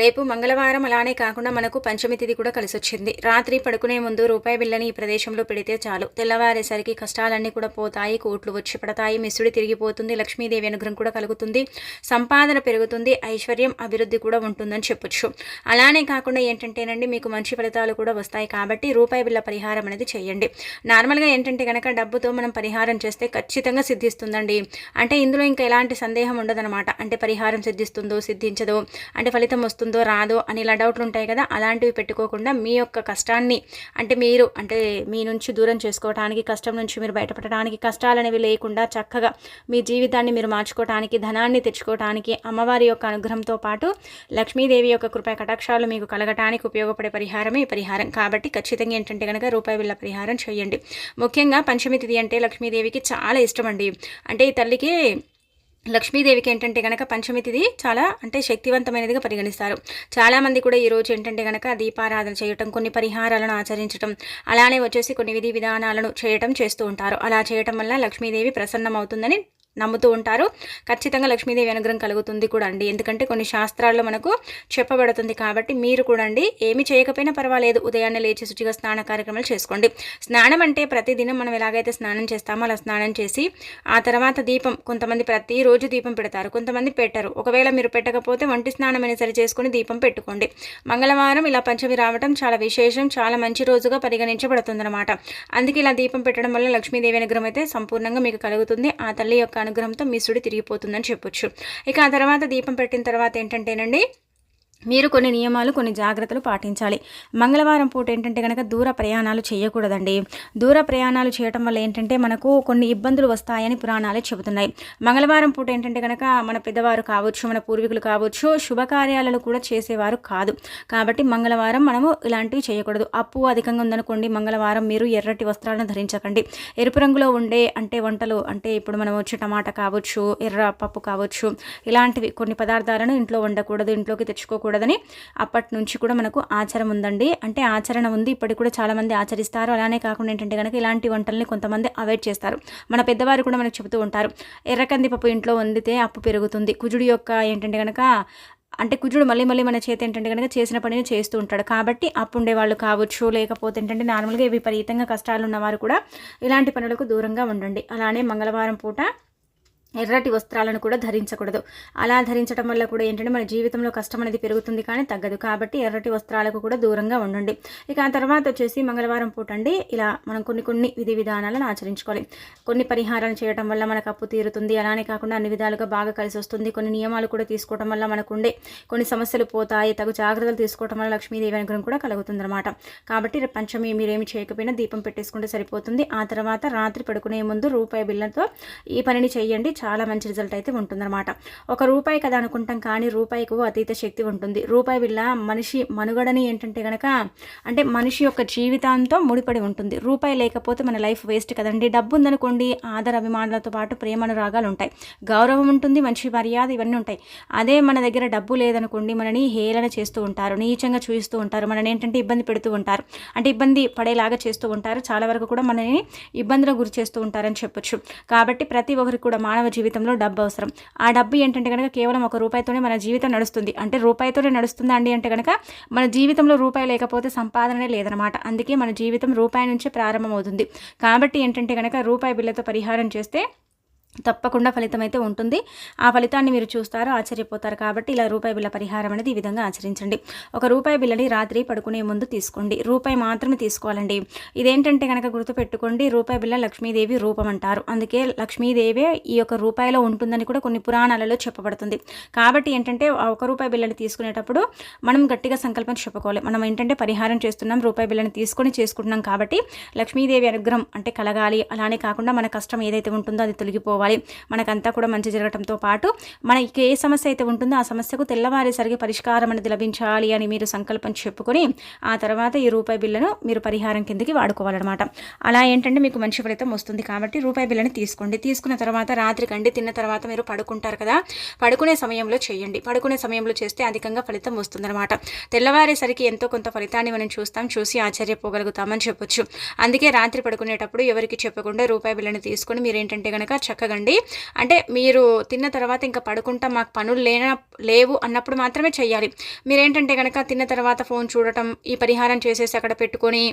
రేపు మంగళవారం అలానే కాకుండా మనకు పంచమి తిథి కూడా కలిసి వచ్చింది రాత్రి పడుకునే ముందు రూపాయి బిల్లని ఈ ప్రదేశంలో పెడితే చాలు. తెల్లవారేసరికి కష్టాలన్నీ కూడా పోతాయి కోట్లు వచ్చి పడతాయి మిస్సుడి తిరిగిపోతుంది లక్ష్మీదేవి అనుగ్రహం కూడా కలుగుతుంది సంపాదన పెరుగుతుంది ఐశ్వర్యం అభివృద్ధి కూడా ఉంటుందని చెప్పొచ్చు. అలానే కాకుండా ఏంటంటేనండి మీకు మంచి ఫలితాలు కూడా వస్తాయి కాబట్టి రూపాయి బిల్ల పరిహారం అనేది చేయండి. నార్మల్గా ఏంటంటే కనుక డబ్బుతో మనం పరిహారం చేస్తే ఖచ్చితంగా సిద్ధిస్తుందండి. అంటే ఇందులో ఇంకా ఎలాంటి సందేహం ఉండదన్నమాట. అంటే పరిహారం సిద్ధిస్తుందో సిద్ధించదో అంటే ఫలితం వస్తుందో రాదో అని ఇలా డౌట్లు ఉంటాయి కదా అలాంటివి పెట్టుకోకుండా మీ యొక్క కష్టాన్ని అంటే మీరు అంటే మీ నుంచి దూరం చేసుకోవడానికి కష్టం నుంచి మీరు బయటపడటానికి కష్టాలు అనేవి లేకుండా చక్కగా మీ జీవితాన్ని మీరు మార్చుకోవటానికి ధనాన్ని తెచ్చుకోవటానికి అమ్మవారి యొక్క అనుగ్రహంతో పాటు లక్ష్మీదేవి యొక్క కృపా కటాక్షాలు మీకు కలగటానికి ఉపయోగపడే పరిహారమే ఈ పరిహారం. కాబట్టి ఖచ్చితంగా ఏంటంటే కనుక రూపాయి బిళ్ళ పరిహారం చేయండి. ముఖ్యంగా పంచమి తిథి అంటే లక్ష్మీదేవికి చాలా ఇష్టం అండి. అంటే ఈ తల్లికి లక్ష్మీదేవికి ఏంటంటే కనుక పంచమి తిది చాలా అంటే శక్తివంతమైనదిగా పరిగణిస్తారు. చాలామంది కూడా ఈరోజు ఏంటంటే కనుక దీపారాధన చేయటం కొన్ని పరిహారాలను ఆచరించడం అలానే వచ్చేసి కొన్ని విధి విధానాలను చేయటం చేస్తూ ఉంటారు. అలా చేయటం వల్ల లక్ష్మీదేవి ప్రసన్నమవుతుందని నమ్ముతూ ఉంటారు. ఖచ్చితంగా లక్ష్మీదేవి అనుగ్రహం కలుగుతుంది కూడా అండి. ఎందుకంటే కొన్ని శాస్త్రాల్లో మనకు చెప్పబడుతుంది కాబట్టి మీరు కూడా అండి ఏమి చేయకపోయినా పర్వాలేదు. ఉదయాన్నే లేచి శుచిగా స్నాన కార్యక్రమాలు చేసుకోండి. స్నానం అంటే ప్రతిదినం మనం ఎలాగైతే స్నానం చేస్తామో అలా స్నానం చేసి ఆ తర్వాత దీపం కొంతమంది ప్రతిరోజు దీపం పెడతారు. కొంతమంది పెట్టరు. ఒకవేళ మీరు పెట్టకపోతే వంటి స్నానం అయినా సరే చేసుకుని దీపం పెట్టుకోండి. మంగళవారం ఇలా పంచమి రావడం చాలా విశేషం. చాలా మంచి రోజుగా పరిగణించబడుతుందన్నమాట. అందుకే ఇలా దీపం పెట్టడం వల్ల లక్ష్మీదేవి అనుగ్రహం అయితే సంపూర్ణంగా మీకు కలుగుతుంది. ఆ తల్లి యొక్క అనుగ్రహంతో మీ సుడి తిరిగిపోతుందని చెప్పొచ్చు. ఇక ఆ తర్వాత దీపం పెట్టిన తర్వాత ఏంటంటేనండి మీరు కొన్ని నియమాలు కొన్ని జాగ్రత్తలు పాటించాలి. మంగళవారం పూట ఏంటంటే కనుక దూర ప్రయాణాలు చేయకూడదండి. దూర ప్రయాణాలు చేయటం వల్ల ఏంటంటే మనకు కొన్ని ఇబ్బందులు వస్తాయని పురాణాలు చెబుతున్నాయి. మంగళవారం పూట ఏంటంటే కనుక మన పెద్దవారు కావచ్చు మన పూర్వీకులు కావచ్చు శుభకార్యాలను కూడా చేసేవారు కాదు. కాబట్టి మంగళవారం మనము ఇలాంటివి చేయకూడదు. అప్పు అధికంగా ఉందనుకోండి మంగళవారం మీరు ఎర్రటి వస్త్రాలను ధరించకండి. ఎరుపు రంగులో ఉండే అంటే వంటలు అంటే ఇప్పుడు మనం వచ్చి టమాటా కావచ్చు ఎర్ర పప్పు కావచ్చు ఇలాంటివి కొన్ని పదార్థాలను ఇంట్లో వండకూడదు ఇంట్లోకి తెచ్చుకోకూడదు. చేయకూడదని అప్పటి నుంచి కూడా మనకు ఆచారం ఉందండి. అంటే ఆచరణ ఉంది. ఇప్పటికి కూడా చాలామంది ఆచరిస్తారు. అలానే కాకుండా ఏంటంటే కనుక ఇలాంటి వంటల్ని కొంతమంది అవాయిడ్ చేస్తారు. మన పెద్దవారు కూడా మనకు చెబుతూ ఉంటారు. ఎర్రకంది పప్పు ఇంట్లో వండితే అప్పు పెరుగుతుంది. కుజుడి యొక్క ఏంటంటే కనుక అంటే కుజుడు మళ్ళీ మళ్ళీ మన చేతి ఏంటంటే కనుక చేసిన పనిని చేస్తూ ఉంటాడు. కాబట్టి అప్పు ఉండేవాళ్ళు కావచ్చు లేకపోతే ఏంటంటే నార్మల్గా విపరీతంగా కష్టాలు ఉన్నవారు కూడా ఇలాంటి పనులకు దూరంగా ఉండండి. అలానే మంగళవారం పూట ఎర్రటి వస్త్రాలను కూడా ధరించకూడదు. అలా ధరించడం వల్ల కూడా ఏంటంటే మన జీవితంలో కష్టం అనేది పెరుగుతుంది కానీ తగ్గదు. కాబట్టి ఎర్రటి వస్త్రాలకు కూడా దూరంగా ఉండండి. ఇక ఆ తర్వాత వచ్చేసి మంగళవారం పూట అండి ఇలా మనం కొన్ని కొన్ని విధి విధానాలను ఆచరించుకోవాలి. కొన్ని పరిహారాలు చేయడం వల్ల మనకు అప్పు తీరుతుంది. అలానే కాకుండా అన్ని విధాలుగా బాగా కలిసి వస్తుంది. కొన్ని నియమాలు కూడా తీసుకోవడం వల్ల మనకు ఉండే కొన్ని సమస్యలు పోతాయి. తగు జాగ్రత్తలు తీసుకోవడం వల్ల లక్ష్మీదేవి అనుగ్రహం కూడా కలుగుతుంది అనమాట కాబట్టి పంచమి మీరేమి చేయకపోయినా దీపం పెట్టేసుకుంటే సరిపోతుంది. ఆ తర్వాత రాత్రి పడుకునే ముందు రూపాయి బిల్లతో ఈ పనిని చేయండి. చాలా మంచి రిజల్ట్ అయితే ఉంటుందన్నమాట. ఒక రూపాయి కదా అనుకుంటాం కానీ రూపాయికు అతీత శక్తి ఉంటుంది. రూపాయి బిళ్ళ మనిషి మనుగడని ఏంటంటే కనుక అంటే మనిషి యొక్క జీవితాంతో ముడిపడి ఉంటుంది. రూపాయి లేకపోతే మన లైఫ్ వేస్ట్ కదండి. డబ్బు ఉందనుకోండి ఆదర అభిమానులతో పాటు ప్రేమానురాగాలు ఉంటాయి. గౌరవం ఉంటుంది మంచి మర్యాద ఇవన్నీ ఉంటాయి. అదే మన దగ్గర డబ్బు లేదనుకోండి మనని హేళన చేస్తూ ఉంటారు నీచంగా చూపిస్తూ ఉంటారు మనని ఏంటంటే ఇబ్బంది పెడుతూ ఉంటారు. అంటే ఇబ్బంది పడేలాగా చేస్తూ ఉంటారు. చాలా వరకు కూడా మనని ఇబ్బందులకు గురి చేస్తూ ఉంటారని చెప్పొచ్చు. కాబట్టి ప్రతి ఒక్కరికి కూడా మానవ జీవితంలో డబ్బు అవసరం. ఆ డబ్బు ఏంటంటే కనుక కేవలం ఒక రూపాయితోనే మన జీవితం నడుస్తుంది. అంటే రూపాయితోనే నడుస్తుందా అండి అంటే కనుక మన జీవితంలో రూపాయి లేకపోతే సంపాదనే లేదనమాట అందుకే మన జీవితం రూపాయి నుంచే ప్రారంభమవుతుంది. కాబట్టి ఏంటంటే కనుక రూపాయి బిల్లతో పరిహారం చేస్తే తప్పకుండా ఫలితం అయితే ఉంటుంది. ఆ ఫలితాన్ని మీరు చూస్తారు ఆశ్చర్యపోతారు కాబట్టి ఇలా రూపాయి బిల్ల పరిహారం అనేది ఈ విధంగా ఆచరించండి. ఒక రూపాయి బిల్లని రాత్రి పడుకునే ముందు తీసుకోండి. రూపాయి మాత్రమే తీసుకోవాలండి. ఇదేంటంటే కనుక గుర్తుపెట్టుకోండి రూపాయి బిల్ల లక్ష్మీదేవి రూపం అంటారు. అందుకే లక్ష్మీదేవి ఈ యొక్క రూపాయిలో ఉంటుందని కూడా కొన్ని పురాణాలలో చెప్పబడుతుంది. కాబట్టి ఏంటంటే ఒక రూపాయి బిల్లని తీసుకునేటప్పుడు మనం గట్టిగా సంకల్పం చెప్పుకోవాలి. మనం ఏంటంటే పరిహారం చేస్తున్నాం రూపాయి బిల్లని తీసుకొని చేసుకుంటున్నాం కాబట్టి లక్ష్మీదేవి అనుగ్రహం అంటే కలగాలి. అలానే కాకుండా మన కష్టం ఏదైతే ఉంటుందో అది తొలగిపోవాలి. మనకంతా కూడా మంచి జరగడంతో పాటు మనకి ఏ సమస్య అయితే ఉంటుందో ఆ సమస్యకు తెల్లవారేసరికి పరిష్కారం అనేది లభించాలి అని మీరు సంకల్పం చెప్పుకొని ఆ తర్వాత ఈ రూపాయి బిల్లను మీరు పరిహారం కిందకి వాడుకోవాలన్నమాట. అలా ఏంటంటే మీకు మంచి ఫలితం వస్తుంది కాబట్టి రూపాయి బిల్లని తీసుకోండి. తీసుకున్న తర్వాత రాత్రి కండి తిన్న తర్వాత మీరు పడుకుంటారు కదా. పడుకునే సమయంలో చేయండి. పడుకునే సమయంలో చేస్తే అధికంగా ఫలితం వస్తుందన్నమాట. తెల్లవారేసరికి ఎంతో కొంత ఫలితాన్ని మనం చూస్తాం చూసి ఆశ్చర్యపోగలుగుతామని చెప్పొచ్చు. అందుకే రాత్రి పడుకునేటప్పుడు ఎవరికి చెప్పకుండా రూపాయి బిల్లని తీసుకొని మీరు ఏంటంటే కనుక చక్కగా అడగండి అంటే మీరు తిన్న తర్వాత ఇంకా పడుకుంటా మాకు పనులు లేన లేవు అన్నప్పుడు మాత్రమే చేయాలి మీరేంటంటే కనుక తిన్న తర్వాత ఫోన్ చూడటం ఈ పరిహారం చేసేసి అక్కడ పెట్టుకొని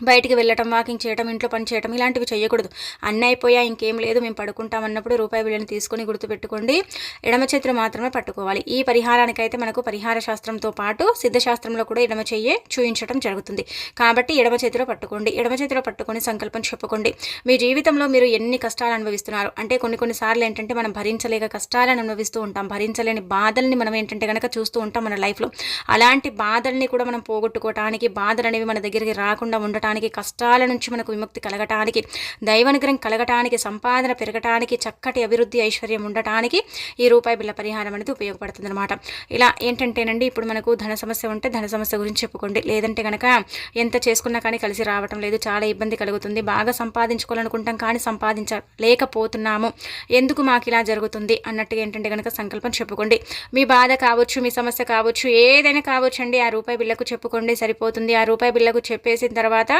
బయటికి వెళ్ళటం వాకింగ్ చేయటం ఇంట్లో పని చేయటం ఇలాంటివి చేయకూడదు అన్నీ అయిపోయా ఇంకేం లేదు మేము పడుకుంటాం అన్నప్పుడు రూపాయి బిళ్ళని తీసుకొని గుర్తుపెట్టుకోండి. ఎడమ చేతిలో మాత్రమే పట్టుకోవాలి. ఈ పరిహారానికైతే మనకు పరిహార శాస్త్రంతో పాటు సిద్ధశాస్త్రంలో కూడా ఎడమ చెయ్యే చూయించడం జరుగుతుంది. కాబట్టి ఎడమ చేతిలో పట్టుకోండి. ఎడమ చేతిలో పట్టుకొని సంకల్పం చెప్పుకోండి. మీ జీవితంలో మీరు ఎన్ని కష్టాలు అనుభవిస్తున్నారు? అంటే కొన్ని కొన్నిసార్లు ఏంటంటే మనం భరించలేక కష్టాలను అనుభవిస్తూ ఉంటాం. భరించలేని బాధల్ని మనం ఏంటంటే కనుక చూస్తూ ఉంటాం మన లైఫ్లో. అలాంటి బాధల్ని కూడా మనం పోగొట్టుకోవటానికి బాధలు అనేవి మన దగ్గరికి రాకుండా కలగటానికి కష్టాల నుంచి మనకు విముక్తి కలగటానికి దైవానుగ్రహం కలగటానికి సంపాదన పెరగటానికి చక్కటి అభివృద్ధి ఐశ్వర్యం ఉండటానికి ఈ రూపాయి బిల్ల పరిహారం అనేది ఉపయోగపడుతుంది అనమాట ఇలా ఏంటంటేనండి ఇప్పుడు మనకు ధన సమస్య ఉంటే ధన సమస్య గురించి చెప్పుకోండి. లేదంటే కనుక ఎంత చేసుకున్నా కానీ కలిసి రావటం లేదు చాలా ఇబ్బంది కలుగుతుంది. బాగా సంపాదించుకోవాలనుకుంటాం కానీ సంపాదించలేకపోతున్నాము. ఎందుకు మాకు ఇలా జరుగుతుంది అన్నట్టుగా ఏంటంటే కనుక సంకల్పం చెప్పుకోండి. మీ బాధ కావచ్చు మీ సమస్య కావచ్చు ఏదైనా కావచ్చు అండి ఆ రూపాయి బిల్లకు చెప్పుకోండి సరిపోతుంది. ఆ రూపాయి బిల్లకు చెప్పేసిన తర్వాత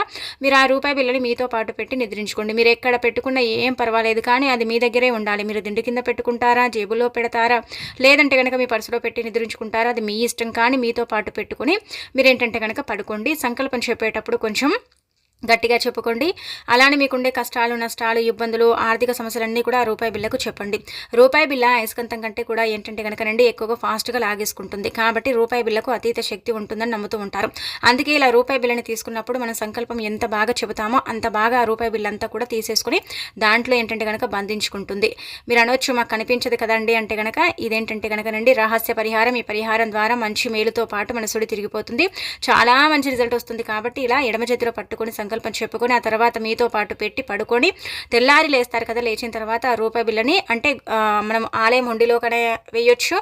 మీరు ఆ రూపాయి బిల్లని మీతో పాటు పెట్టి నిద్రించుకోండి. మీరు ఎక్కడ పెట్టుకున్నా ఏం పర్వాలేదు కానీ అది మీ దగ్గరే ఉండాలి. మీరు దిండు కింద పెట్టుకుంటారా? జేబులో పెడతారా? లేదంటే కనుక మీ పర్సులో పెట్టి నిద్రించుకుంటారా? అది మీ ఇష్టం కానీ మీతో పాటు పెట్టుకుని మీరు ఏంటంటే కనుక పడుకోండి. సంకల్పం చెప్పేటప్పుడు కొంచెం గట్టిగా చెప్పుకోండి. అలానే మీకుండే కష్టాలు నష్టాలు ఇబ్బందులు ఆర్థిక సమస్యలన్నీ కూడా రూపాయి బిల్లకు చెప్పండి. రూపాయి బిల్ల అయస్కంతం కంటే కూడా ఏంటంటే కనుకనండి ఎక్కువగా ఫాస్ట్గా లాగేసుకుంటుంది. కాబట్టి రూపాయి బిల్లకు అతీత శక్తి ఉంటుందని నమ్ముతూ ఉంటారు. అందుకే ఇలా రూపాయి బిల్లని తీసుకున్నప్పుడు మన సంకల్పం ఎంత బాగా చెబుతామో అంత బాగా ఆ రూపాయి బిల్ అంతా కూడా తీసేసుకుని దాంట్లో ఏంటంటే కనుక బంధించుకుంటుంది. మీరు అనొచ్చు మాకు కనిపించదు కదండి అంటే కనుక ఇదేంటంటే కనుకనండి రహస్య పరిహారం. ఈ పరిహారం ద్వారా మంచి మేలుతో పాటు మన సుడి తిరిగిపోతుంది. చాలా మంచి రిజల్ట్ వస్తుంది కాబట్టి ఇలా ఎడమ చేతిలో పట్టుకొని సంకల్పం చెప్పుకొని ఆ తర్వాత మీతో పాటు పెట్టి పడుకొని తెల్లారి లేస్తారు కదా లేచిన తర్వాత ఆ రూపాయి బిల్లని అంటే మనం ఆలయం హుండీలో వేయొచ్చు.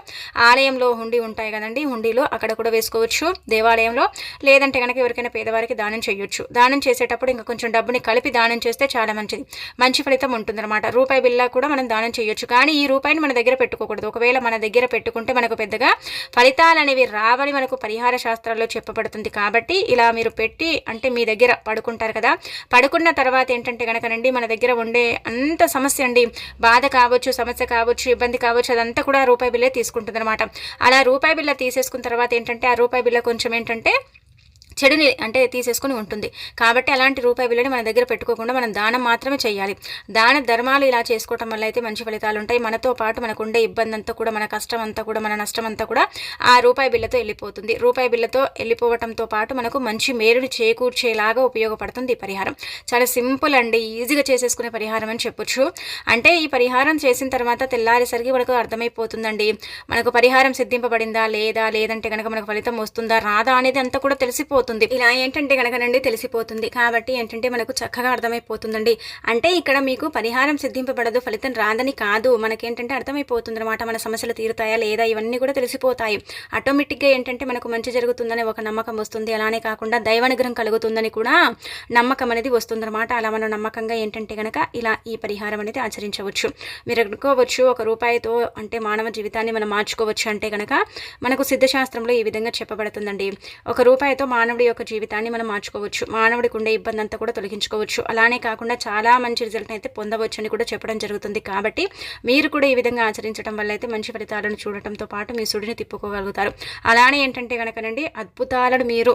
ఆలయంలో హుండీ ఉంటాయి కదండి హుండీలో అక్కడ కూడా వేసుకోవచ్చు దేవాలయంలో. లేదంటే కనుక ఎవరికైనా పేదవారికి దానం చేయొచ్చు. దానం చేసేటప్పుడు ఇంకా కొంచెం డబ్బుని కలిపి దానం చేస్తే చాలా మంచిది. మంచి ఫలితం ఉంటుందన్నమాట. రూపాయి బిల్లా కూడా మనం దానం చేయొచ్చు. కానీ ఈ రూపాయిని మన దగ్గర పెట్టుకోకూడదు. ఒకవేళ మన దగ్గర పెట్టుకుంటే మనకు పెద్దగా ఫలితాలు అనేవి రావని మనకు పరిహార శాస్త్రాల్లో చెప్పబడుతుంది. కాబట్టి ఇలా మీరు పెట్టి అంటే మీ దగ్గర ఉంటారు కదా. పడుకున్న తర్వాత ఏంటంటే కనుకనండి మన దగ్గర ఉండే అంత సమస్య అండి. బాధ కావచ్చు సమస్య కావచ్చు ఇబ్బంది కావచ్చు అదంతా కూడా రూపాయి బిల్లే తీసుకుంటుంది అలా రూపాయి బిల్ల తీసేసుకున్న తర్వాత ఏంటంటే ఆ రూపాయి బిల్ల కొంచెం ఏంటంటే చెడుని అంటే తీసేసుకుని ఉంటుంది. కాబట్టి అలాంటి రూపాయి బిల్లుని మన దగ్గర పెట్టుకోకుండా మనం దానం మాత్రమే చేయాలి. దాన ధర్మాలు ఇలా చేసుకోవటం వల్ల అయితే మంచి ఫలితాలు ఉంటాయి. మనతో పాటు మనకు ఉండే ఇబ్బంది అంతా కూడా మన కష్టం అంతా కూడా మన నష్టం అంతా కూడా ఆ రూపాయి బిల్లతో వెళ్ళిపోతుంది. రూపాయి బిల్లతో వెళ్ళిపోవటంతో పాటు మనకు మంచి మేలుని చేకూర్చేలాగా ఉపయోగపడుతుంది ఈ పరిహారం. చాలా సింపుల్ అండి ఈజీగా చేసేసుకునే పరిహారం అని చెప్పొచ్చు. అంటే ఈ పరిహారం చేసిన తర్వాత తెల్లారేసరికి మనకు అర్థమైపోతుందండి. మనకు పరిహారం సిద్ధింపబడిందా లేదా లేదంటే కనుక మనకు ఫలితం వస్తుందా రాదా అనేది అంతా కూడా తెలిసిపోతుంది. తెలిసిపోతుంది ఇలా ఏంటంటే గనకనండి తెలిసిపోతుంది. కాబట్టి ఏంటంటే మనకు చక్కగా అర్థమైపోతుందండి. అంటే ఇక్కడ మీకు పరిహారం సిద్ధింపబడదు ఫలితం రాదని కాదు. మనకేంటంటే అర్థమైపోతుంది అనమాట మన సమస్యలు తీరుతాయా లేదా? ఇవన్నీ కూడా తెలిసిపోతాయి. ఆటోమేటిక్గా ఏంటంటే మనకు మంచి జరుగుతుందని ఒక నమ్మకం వస్తుంది. అలానే కాకుండా దైవానుగ్రహం కలుగుతుందని కూడా నమ్మకం అనేది వస్తుందన్నమాట. అలా మనం నమ్మకంగా ఏంటంటే కనుక ఇలా ఈ పరిహారం అనేది ఆచరించవచ్చు. మీరు అనుకోవచ్చు ఒక రూపాయితో అంటే మానవ జీవితాన్ని మనం మార్చుకోవచ్చు అంటే కనుక మనకు సిద్ధశాస్త్రంలో ఈ విధంగా చెప్పబడుతుందండి. ఒక రూపాయితో మానవ మానవుడి యొక్క జీవితాన్ని మనం మార్చుకోవచ్చు. మానవుడికి ఉండే ఇబ్బంది అంతా కూడా తొలగించుకోవచ్చు. అలానే కాకుండా చాలా మంచి రిజల్ట్ అయితే పొందవచ్చు అని కూడా చెప్పడం జరుగుతుంది. కాబట్టి మీరు కూడా ఈ విధంగా ఆచరించడం వల్ల అయితే మంచి ఫలితాలను చూడటంతో పాటు మీ సుడిని తిప్పుకోగలుగుతారు. అలానే ఏంటంటే కనుకనండి అద్భుతాలను మీరు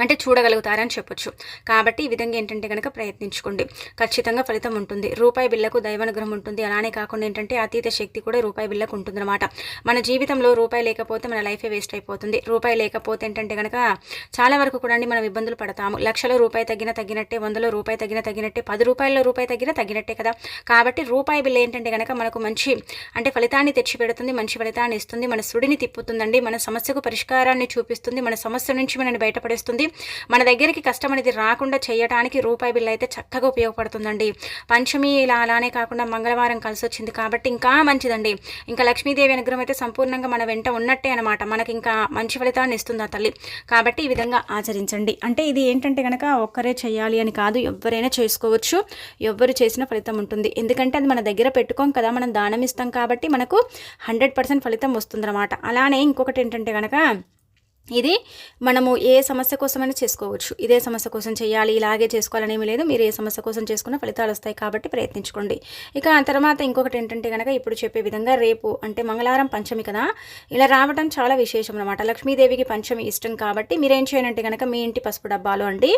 అంటే చూడగలుగుతారని చెప్పొచ్చు. కాబట్టి ఈ విధంగా ఏంటంటే కనుక ప్రయత్నించుకోండి. ఖచ్చితంగా ఫలితం ఉంటుంది. రూపాయి బిల్లకు దైవానుగ్రహం ఉంటుంది. అలానే కాకుండా ఏంటంటే అతీత శక్తి కూడా రూపాయి బిల్లకు ఉంటుందన్నమాట. మన జీవితంలో రూపాయి లేకపోతే మన లైఫే వేస్ట్ అయిపోతుంది. రూపాయి లేకపోతే ఏంటంటే కనుక చాలా వరకు కూడా మనం ఇబ్బందులు పడతాము. లక్షల రూపాయి తగ్గిన తగ్గినట్టే వందలో రూపాయి తగ్గిన తగ్గినట్టే పది రూపాయల్లో రూపాయి తగ్గిన తగ్గినట్టే కదా. కాబట్టి రూపాయి బిల్లు ఏంటంటే కనుక మనకు మంచి అంటే ఫలితాన్ని తెచ్చిపెడుతుంది మంచి ఫలితాన్ని ఇస్తుంది. మన సుడిని తిప్పుతుందండి. మన సమస్యకు పరిష్కారాన్ని చూపిస్తుంది. మన సమస్య నుంచి మనని బయటపడేస్తుంది. మన దగ్గరికి కష్టం అనేది రాకుండా చేయడానికి రూపాయి బిల్ అయితే చక్కగా ఉపయోగపడుతుందండి. పంచమి ఇలా అలానే కాకుండా మంగళవారం కలిసి వచ్చింది కాబట్టి ఇంకా మంచిదండి. ఇంకా లక్ష్మీదేవి అనుగ్రహం అయితే సంపూర్ణంగా మన వెంట ఉన్నట్టే అనమాట మనకి ఇంకా మంచి ఫలితాన్ని ఇస్తుంది ఆ తల్లి. కాబట్టి ఈ విధంగా ఆచరించండి. అంటే ఇది ఏంటంటే కనుక ఒక్కరే చేయాలి అని కాదు ఎవరైనా చేసుకోవచ్చు. ఎవరు చేసిన ఫలితం ఉంటుంది. ఎందుకంటే అది మన దగ్గర పెట్టుకోం కదా మనం దానం ఇస్తాం కాబట్టి మనకు హండ్రెడ్ పర్సెంట్ ఫలితం వస్తుందన్నమాట. అలానే ఇంకొకటి ఏంటంటే కనుక ఇది మనము ఏ సమస్య కోసమైనా చేసుకోవచ్చు. ఇదే సమస్య కోసం చేయాలి ఇలాగే చేసుకోవాలని ఏమీ లేదు. మీరు ఏ సమస్య కోసం చేసుకున్న ఫలితాలు వస్తాయి కాబట్టి ప్రయత్నించుకోండి. ఇక ఆ తర్వాత ఇంకొకటి ఏంటంటే కనుక ఇప్పుడు చెప్పే విధంగా రేపు అంటే మంగళవారం పంచమి కదా. ఇలా రావడం చాలా విశేషం అనమాట లక్ష్మీదేవికి పంచమి ఇష్టం కాబట్టి మీరేం చేయాలంటే కనుక మీ ఇంటి పసుపు డబ్బాలో అండి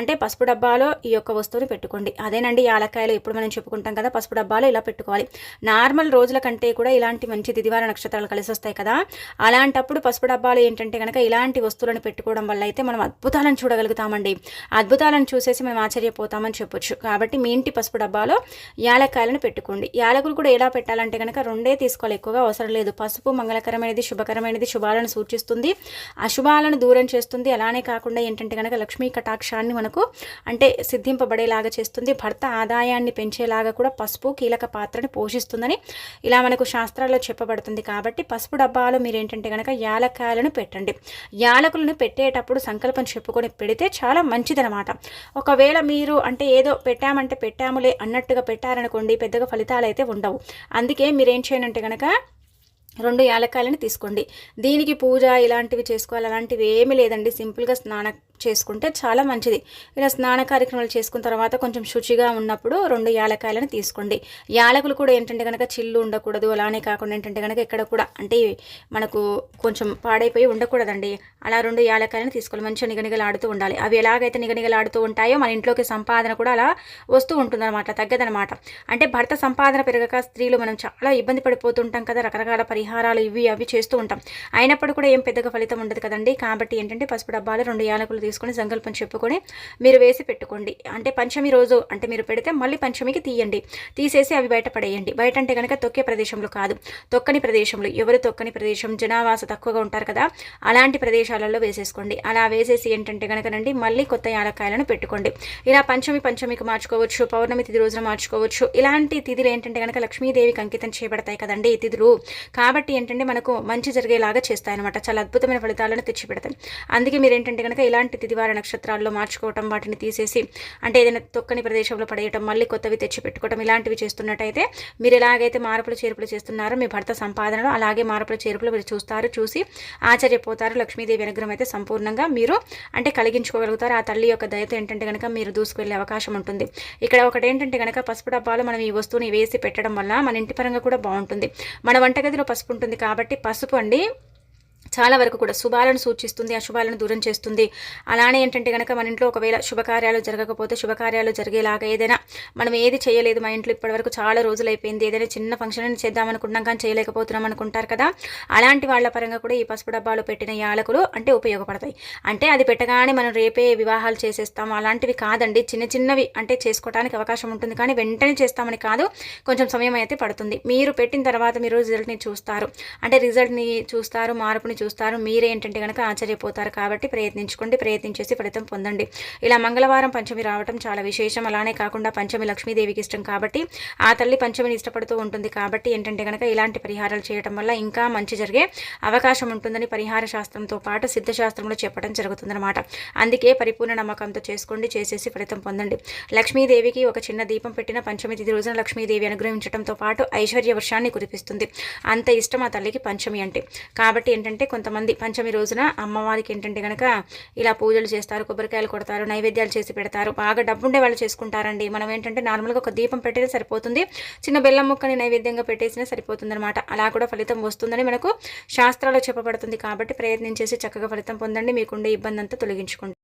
అంటే పసుపు డబ్బాలో ఈ యొక్క వస్తువుని పెట్టుకోండి. అదేనండి యాలక్కాయలు ఇప్పుడు మనం చెప్పుకుంటాం కదా పసుపు డబ్బాలో ఇలా పెట్టుకోవాలి. నార్మల్ రోజుల కంటే కూడా ఇలాంటి మంచి దిదివార నక్షత్రాలు కలిసి వస్తాయి కదా. అలాంటప్పుడు పసుపు డబ్బాలు ఏంటంటే కనుక ఇలాంటి వస్తువులను పెట్టుకోవడం వల్ల అయితే మనం అద్భుతాలను చూడగలుగుతామండి. అద్భుతాలను చూసేసి మనం ఆశ్చర్యపోతామని చెప్పొచ్చు. కాబట్టి మీ ఇంటి పసుపు డబ్బాలో యాలక్కాయలను పెట్టుకోండి. యాలకులు కూడా ఎలా పెట్టాలంటే కనుక రెండే తీసుకోవాలి. ఎక్కువగా అవసరం లేదు. పసుపు మంగళకరమైనది శుభకరమైనది శుభాలను సూచిస్తుంది. అశుభాలను దూరం చేస్తుంది. అలానే కాకుండా ఏంటంటే కనుక లక్ష్మీ కటాక్షాన్ని మనకు అంటే సిద్ధింపబడేలాగా చేస్తుంది. భర్త ఆదాయాన్ని పెంచేలాగా కూడా పసుపు కీలక పాత్రని పోషిస్తుందని ఇలా మనకు శాస్త్రాల్లో చెప్పబడుతుంది. కాబట్టి పసుపు డబ్బాలో మీరు ఏంటంటే కనుక యాలక్కాయలను పెట్టండి. యాలకులను పెట్టేటప్పుడు సంకల్పం చెప్పుకొని పెడితే చాలా మంచిదనమాట ఒకవేళ మీరు అంటే ఏదో పెట్టామంటే పెట్టాములే అన్నట్టుగా పెట్టారనుకోండి పెద్దగా ఫలితాలు అయితే ఉండవు. అందుకే మీరేం చేయనంటే కనుక రెండు యాలక్కాయలను తీసుకోండి. దీనికి పూజ ఇలాంటివి చేసుకోవాలి అలాంటివి ఏమీ లేదండి. సింపుల్గా స్నాన చేసుకుంటే చాలా మంచిది. ఇలా స్నాన కార్యక్రమాలు చేసుకున్న తర్వాత కొంచెం శుచిగా ఉన్నప్పుడు రెండు యాలకాయలను తీసుకోండి. యాలకులు కూడా ఏంటంటే కనుక చిల్లు ఉండకూడదు. అలానే కాకుండా ఏంటంటే కనుక ఎక్కడ కూడా అంటే మనకు కొంచెం పాడైపోయి ఉండకూడదండి. అలా రెండు యాలకాయలను తీసుకోవాలి. మంచిగా నిగనిగలాడుతూ ఉండాలి. అవి ఎలాగైతే నిగనిగలాడుతూ ఉంటాయో మన ఇంట్లోకి సంపాదన కూడా అలా వస్తూ ఉంటుందన్నమాట తగ్గదనమాట అంటే భర్త సంపాదన పెరగక స్త్రీలు మనం చాలా ఇబ్బంది పడిపోతుంటాం కదా రకరకాల పరిహారాలు ఇవి అవి చేస్తూ ఉంటాం. అయినప్పుడు కూడా ఏం పెద్దగా ఫలితం ఉండదు కదండి. కాబట్టి ఏంటంటే పసుపు డబ్బాలు రెండు యాలకులు తీసుకొని సంకల్పం చెప్పుకొని మీరు వేసి పెట్టుకోండి. అంటే పంచమి రోజు అంటే మీరు పెడితే మళ్ళీ పంచమికి తీయండి. తీసేసి అవి బయట పడేయండి. బయట అంటే కనుక తొక్కే ప్రదేశంలో కాదు. తొక్కని ప్రదేశంలో. ఎవరు తొక్కని ప్రదేశం? జనావాస తక్కువగా ఉంటారు కదా. అలాంటి ప్రదేశాలలో వేసేసుకోండి. అలా వేసేసి ఏంటంటే కనుకనండి మళ్ళీ కొత్త యాలక్కాయలను పెట్టుకోండి. ఇలా పంచమి పంచమికి మార్చుకోవచ్చు పౌర్ణమి తిథి రోజున మార్చుకోవచ్చు. ఇలాంటి తిథులు ఏంటంటే కనుక లక్ష్మీదేవికి అంకితం చేయబడతాయి కదండి ఈ తిథులు. కాబట్టి ఏంటంటే మనకు మంచి జరిగేలాగా చేస్తాయన్నమాట. చాలా అద్భుతమైన ఫలితాలను తెచ్చిపెడతాయి. అందుకే మీరు ఏంటంటే కనుక ఇలాంటి తిదివార నక్షత్రాల్లో మార్చుకోవటం వాటిని తీసేసి అంటే ఏదైనా తొక్కని ప్రదేశంలో పడేయటం మళ్ళీ కొత్తవి తెచ్చి పెట్టుకోవటం ఇలాంటివి చేస్తున్నట్టయితే మీరు ఎలాగైతే మార్పులు చేర్పులు చేస్తున్నారో మీ భర్త సంపాదనలో అలాగే మార్పులు చేర్పులు మీరు చూస్తారు చూసి ఆశ్చర్యపోతారు. లక్ష్మీదేవి అనుగ్రహం అయితే సంపూర్ణంగా మీరు అంటే కలిగించుకోగలుగుతారు. ఆ తల్లి యొక్క దయతో ఏంటంటే కనుక మీరు దూసుకువెళ్ళే అవకాశం ఉంటుంది. ఇక్కడ ఒకటి ఏంటంటే కనుక పసుపు డబ్బాలు మనం ఈ వస్తువుని వేసి పెట్టడం వల్ల మన ఇంటి పరంగా కూడా బాగుంటుంది. మన వంటగదిలో పసుపు ఉంటుంది కాబట్టి పసుపు అండి చాలా వరకు కూడా శుభాలను సూచిస్తుంది అశుభాలను దూరం చేస్తుంది. అలానే ఏంటంటే కనుక మన ఇంట్లో ఒకవేళ శుభకార్యాలు జరగకపోతే శుభకార్యాలు జరిగేలాగా ఏదైనా మనం ఏది చేయలేదు మా ఇంట్లో ఇప్పటివరకు చాలా రోజులు అయిపోయింది. ఏదైనా చిన్న ఫంక్షన్ చేద్దాం అనుకున్నాం కానీ చేయలేకపోతున్నాం అనుకుంటారు కదా. అలాంటి వాళ్ళ పరంగా కూడా ఈ పసుపు డబ్బాలో పెట్టిన యాలకులు అంటే ఉపయోగపడతాయి. అంటే అది పెట్టగానే మనం రేపే వివాహాలు చేసేస్తాం. అలాంటివి కాదండి. చిన్న చిన్నవి అంటే చేసుకోవడానికి అవకాశం ఉంటుంది కానీ వెంటనే చేస్తామని కాదు కొంచెం సమయం అయితే పడుతుంది. మీరు పెట్టిన తర్వాత మీరు రిజల్ట్ని చూస్తారు. అంటే రిజల్ట్ని చూస్తారు మార్పుని చూస్తారు చూస్తారు. మీరేంటంటే కనుక ఆశ్చర్యపోతారు కాబట్టి ప్రయత్నించుకోండి ప్రయత్నించేసి ఫలితం పొందండి. ఇలా మంగళవారం పంచమి రావటం చాలా విశేషం. అలానే కాకుండా పంచమి లక్ష్మీదేవికి ఇష్టం కాబట్టి ఆ తల్లి పంచమిని ఇష్టపడుతూ ఉంటుంది కాబట్టి ఏంటంటే కనుక ఇలాంటి పరిహారాలు చేయడం వల్ల ఇంకా మంచి జరిగే అవకాశం ఉంటుందని పరిహార శాస్త్రంతో పాటు సిద్ధశాస్త్రంలో చెప్పడం జరుగుతుందన్నమాట. అందుకే పరిపూర్ణ నమ్మకంతో చేసుకోండి చేసేసి ఫలితం పొందండి. లక్ష్మీదేవికి ఒక చిన్న దీపం పెట్టిన పంచమి తిథి రోజున లక్ష్మీదేవి అనుగ్రహించడంతో పాటు ఐశ్వర్య వర్షాన్ని కురిపిస్తుంది. అంత ఇష్టం ఆ తల్లికి పంచమి అంటే. కాబట్టి ఏంటంటే కొంతమంది పంచమి రోజున అమ్మవారికి ఏంటంటే కనుక ఇలా పూజలు చేస్తారు కొబ్బరికాయలు కొడతారు నైవేద్యాలు చేసి పెడతారు. బాగా డబ్బుండే వాళ్ళు చేసుకుంటారండి. మనం ఏంటంటే నార్మల్గా ఒక దీపం పెట్టేది సరిపోతుంది. చిన్న బెల్లం ముక్కని నైవేద్యంగా పెట్టేసినా సరిపోతుంది అనమాట అలా కూడా ఫలితం వస్తుందని మనకు శాస్త్రాలు చెప్పబడుతుంది కాబట్టి ప్రయత్నం చేసి చక్కగా ఫలితం పొందండి. మీకుండే ఇబ్బంది అంతా తొలగించుకోండి